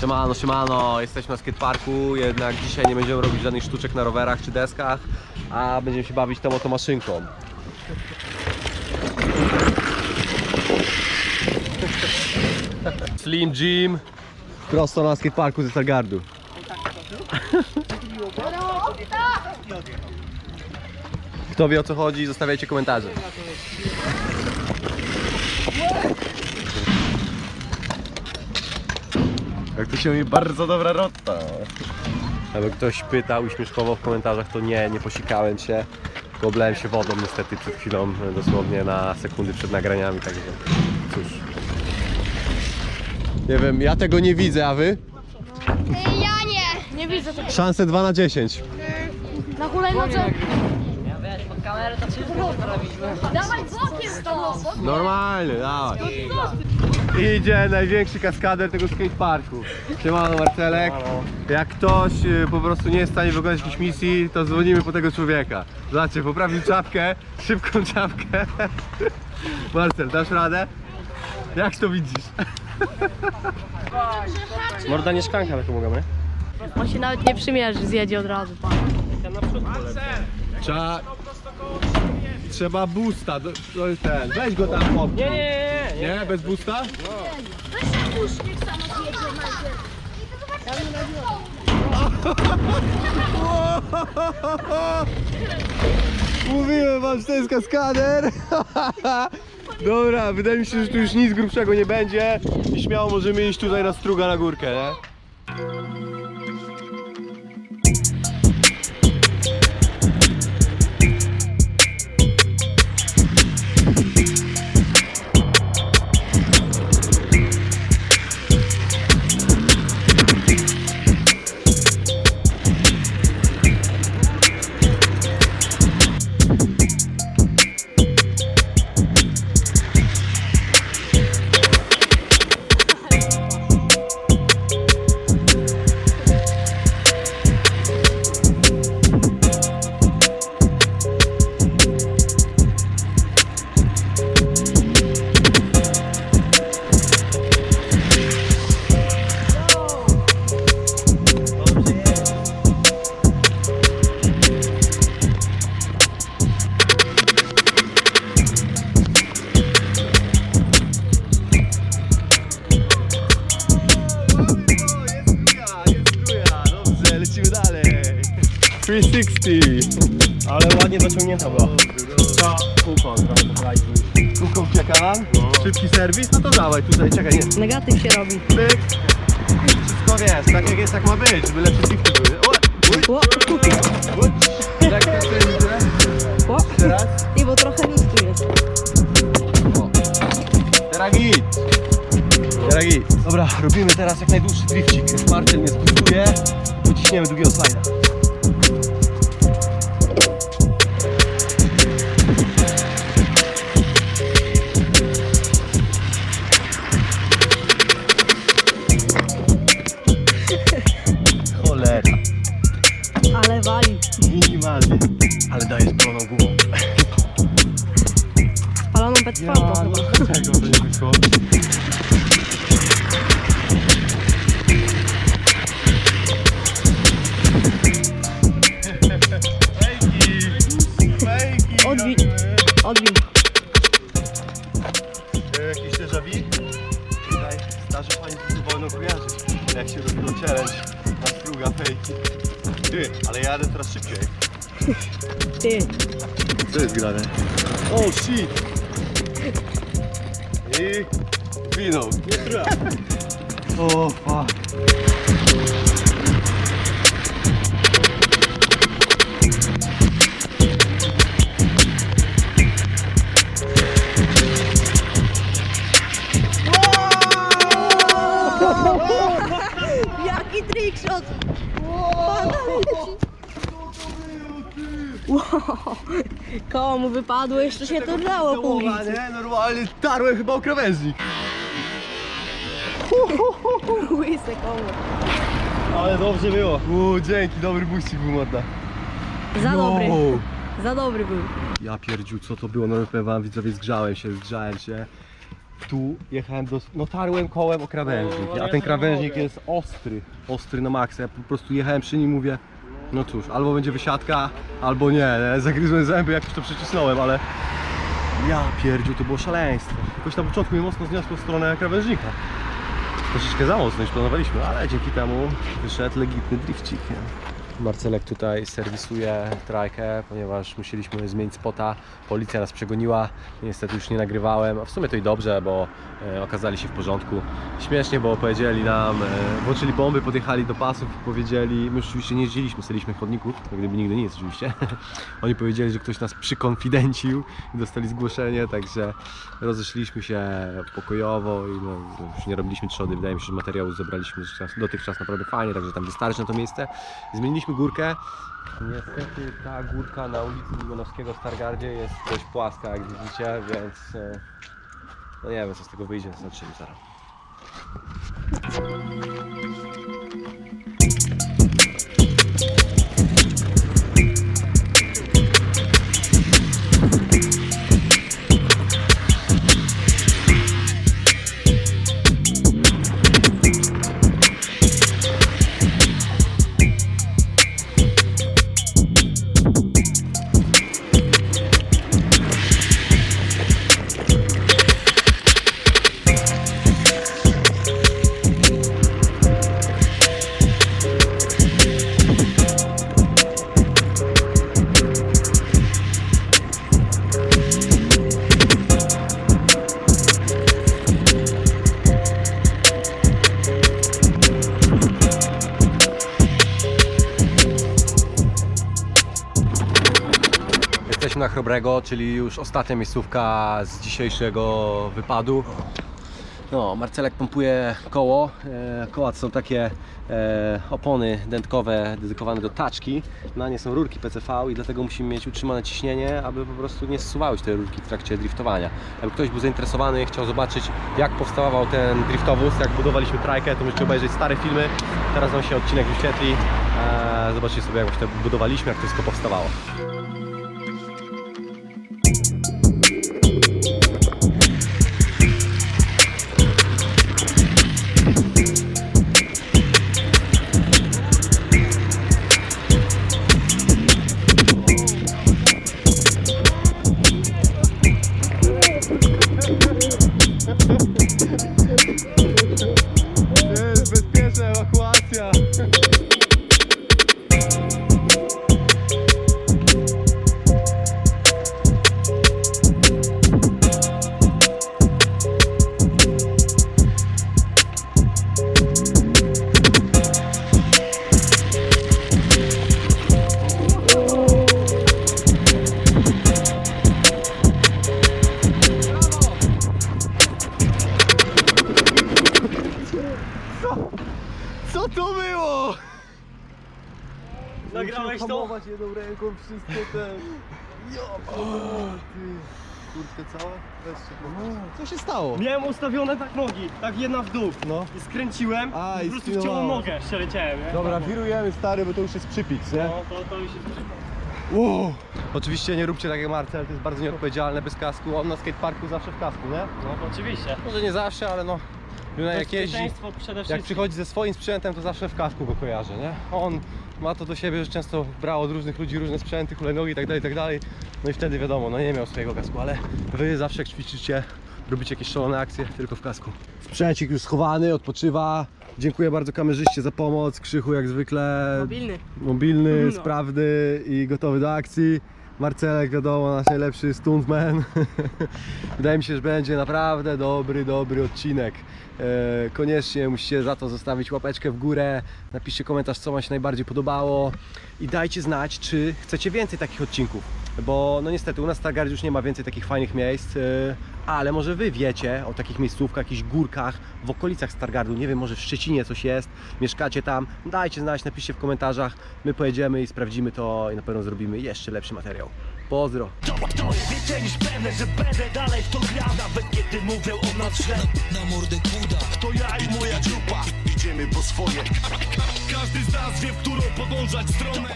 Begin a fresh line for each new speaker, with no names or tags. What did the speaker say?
Siemano, siemano, jesteśmy na skateparku, jednak dzisiaj nie będziemy robić żadnych sztuczek na rowerach czy deskach, a będziemy się bawić tą oto maszynką. Slim Jim, prosto na skateparku ze Stargardu. Kto wie o co chodzi, zostawiajcie komentarze. Jak to się mówi, bardzo dobra rotta. Jakby ktoś pytał i śmieszkował w komentarzach, to nie, nie posikałem się. Tylko oblałem się wodą niestety przed chwilą, dosłownie na sekundy przed nagraniami, także cóż. Nie wiem, ja tego nie widzę, a wy?
Ja nie. Nie widzę tego.
Szanse 2 na 10.
Na hulajnodze.
Pod kamerę to wszystko.
Dawaj bokiem stąd.
Normalnie, dawaj. Idzie największy kaskader tego skateparku. Siemano Marcelek. Jak ktoś y, po prostu nie jest w stanie wykonać jakiejś misji, to dzwonimy po tego człowieka. Zobaczcie, poprawił czapkę, szybką czapkę. Marcel, dasz radę? Jak to widzisz? Morda nie szklanka taką mogę, nie?
On się nawet nie przymierzy, zjedzie od razu. Pan.
Trzeba... Trzeba boosta, to, jest ten. Weź go tam pod. Nie, nie, nie. Nie, bez boosta? Mówiłem wam, że to jest kaskader. Dobra, wydaje mi się, że tu już nic grubszego nie będzie i śmiało możemy iść tutaj na struga na górkę, nie? 360. Ale ładnie zaciągnięta była. Co? Kółko, poprawił. Kółko? Szybki serwis? No to dawaj tutaj, czekaj, nie.
Negatyw się robi.
Pyk. Wszystko wiesz, tak jak jest, tak ma być, żeby lepsze shifty były. O, uj. Tak, tak,
o.
Teraz?
I bo trochę nic tu jest.
Teraz git. Teraz git. Dobra, robimy teraz jak najdłuższy drifcik. Marcel mnie spustuje, wyciśniemy drugiego slajda. Spaloną
petfałką chyba.
Czego to nie wyszło?
Odbić. Odbił.
Jakiś déjà vu? Tutaj starzy pani tu wolno kojarzyć, jak się robiło challenge na struga fejki. Ty, ale ja jadę teraz szybciej.
Ty.
Co jest grane? O, oh, shit! I... Winął. O, fuck.
Jaki trickshot! Leci. Wow. Koło mu wypadło, jeszcze się to dało ulicy.
nie? Normalnie tarłem chyba o krawężnik.
Łyse koło.
Ale dobrze było. U, dzięki, dobry buścik był morda.
Za dobry.
Wow.
Za dobry był.
Ja pierdziu, co to było? No powiem wam widzowie, zgrzałem się, zgrzałem się. tu jechałem do... no tarłem kołem o krawężnik,
No,
a
ja
ten krawężnik
mogę.
jest ostry, ostry na maksa, ja po prostu jechałem przy nim mówię, no cóż, albo będzie wysiadka, albo nie, zagryzłem zęby jak już to przycisnąłem, ale ja pierdziu, to było szaleństwo. Jakoś na początku mnie mocno zniosło w stronę krawężnika. Troszeczkę za mocno niż planowaliśmy, ale dzięki temu wyszedł legitny drifcik. Nie? Marcelek tutaj serwisuje trajkę, ponieważ musieliśmy zmienić spota. Policja nas przegoniła, niestety już nie nagrywałem, a w sumie to i dobrze, bo e, okazali się w porządku. Śmiesznie, bo powiedzieli nam, e, włączyli bomby, podjechali do pasów, powiedzieli, my oczywiście nie jeździliśmy, staliśmy w chodniku, jak gdyby nigdy nic oczywiście. Oni powiedzieli, że ktoś nas przykonfidencił i dostali zgłoszenie, także rozeszliśmy się pokojowo i no, już nie robiliśmy trzody. Wydaje mi się, że materiału zebraliśmy dotychczas naprawdę fajnie, także tam wystarczy na to miejsce. Zmieniliśmy górkę. Niestety ta górka na ulicy Limonowskiego w Stargardzie jest dość płaska, jak widzicie, więc e, no nie wiem co z tego wyjdzie, zobaczymy zaraz. Chrobrego, czyli już ostatnia miejscówka z dzisiejszego wypadu. No, Marcelek pompuje koło. E, koła to są takie e, opony dętkowe dedykowane do taczki. Na nie są rurki PCV i dlatego musimy mieć utrzymane ciśnienie, aby po prostu nie zsuwały się te rurki w trakcie driftowania. Jakby ktoś był zainteresowany i chciał zobaczyć jak powstawał ten driftowóz, jak budowaliśmy trajkę, to możecie obejrzeć stare filmy. Teraz Wam się odcinek wyświetli. E, zobaczcie sobie jak właśnie budowaliśmy, jak to wszystko powstawało. Było?
Nagrałeś to?
Hamować jedną ręką wszystko ten... Ja Kurtkę cała? Weźcie, Co się stało?
Miałem ustawione tak nogi, tak jedna w dół.
No.
I skręciłem
A,
i
i
po prostu
spinowało.
wciąłem nogę, przeleciałem, nie?
Dobra, wirujemy stary, bo to już jest przypiks, nie?
No, to, to już jest...
Wow. Oczywiście nie róbcie tak jak Marcel, to jest bardzo nieodpowiedzialne bez kasku. On na skateparku zawsze w kasku, nie?
No oczywiście.
Może nie zawsze, ale no... Jak jeździ,
Bezpieczeństwo przede wszystkim.
jak przychodzi ze swoim sprzętem, to zawsze w kasku go kojarzy, nie? On ma to do siebie, że często brał od różnych ludzi różne sprzęty, hulajnogi i tak dalej, i tak dalej. No i wtedy wiadomo, no nie miał swojego kasku, ale wy zawsze jak ćwiczycie, robicie jakieś szalone akcje, tylko w kasku. Sprzęcik już schowany, odpoczywa. Dziękuję bardzo kamerzyście za pomoc. Krzychu jak zwykle
Mobilny.
mobilny,
No.
sprawny i gotowy do akcji. Marcelek wiadomo, nasz najlepszy stuntman. Wydaje mi się, że będzie naprawdę dobry, dobry odcinek. E, koniecznie musicie za to zostawić łapeczkę w górę, napiszcie komentarz, co Wam się najbardziej podobało i dajcie znać, czy chcecie więcej takich odcinków. Bo no niestety u nas w Stargardzie już nie ma więcej takich fajnych miejsc, e, ale może Wy wiecie o takich miejscówkach, jakichś górkach w okolicach Stargardu, nie wiem, może w Szczecinie coś jest, mieszkacie tam, dajcie znać, napiszcie w komentarzach, my pojedziemy i sprawdzimy to i na pewno zrobimy jeszcze lepszy materiał. Pozdro!
To, to jest więcej niż pewne, że będę dalej w to grał Nawet kiedy o nas źle Na mordę kuda. To ja i moja grupa. Idziemy po swoje. Każdy z nas wie, w którą podążać stronę